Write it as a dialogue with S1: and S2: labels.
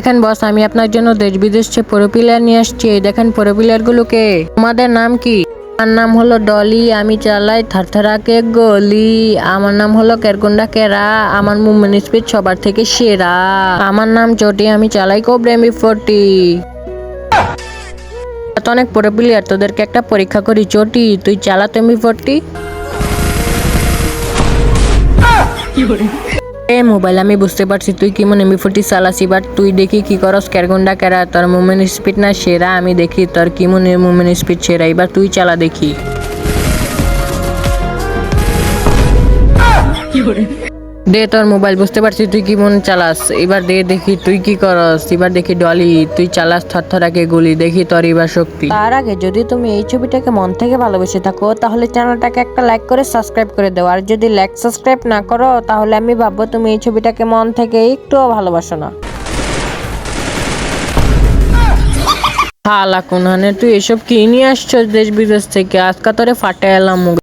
S1: দেখেন বস, আমি আপনার জন্য দেশ বিদেশ থেকে প্রো প্লেয়ার নিয়ে আসছি দেখেন প্রো প্লেয়ার গুলোকে তোমাদের নাম কি? আমার নাম হলো ডলি, আমি চালাই থারথারাকে গলি। আমার নাম হলো কেরকুন্ডা কেরা, আমার মুভমেন্ট স্পিড সবার থেকে সেরা। আমার নাম চটি আমি চালাই কোবরেমি ফোরটি। তো অনেক প্রো প্লেয়ার তোদেরকে একটা পরীক্ষা করি। চটি তুই চালা তুমি ফোরটি? এ, মোবাইল আমি বুঝতে পারছি, তুই কি মনে ফোরটি চালাসি বাট তুই দেখি কি করস ক্যারগুন্ডা ক্যারা তোর মুভমেন্ট স্পিড না সেরা, আমি দেখি তোর কি মনে মুভমেন্ট স্পিড সেরা, এবার তুই চালা দেখি। দে তোর মোবাইল বুঝতে পারছি তুই কি মন চালাস? এবার দে দেখি তুই কি করস। এবার দেখি ডলি তুই চালাস থরথরাকে গুলি দেখি তোর এবার শক্তি। তার আগে যদি তুমি এই ছবিটাকে মন থেকে ভালোবেসে থাকো তাহলে চ্যানেলটাকে একটা লাইক করে সাবস্ক্রাইব করে দাও। আর যদি লাইক সাবস্ক্রাইব না করো তাহলে আমি ভাববো তুমি এই ছবিটাকে মন থেকে একটুও ভালোবাসো না। হালা কোনহানে তুই এসব কি নিয়ে আসছো দেশ বিদেশ থেকে? আজকা তোরে ফাটে এলাম মুখ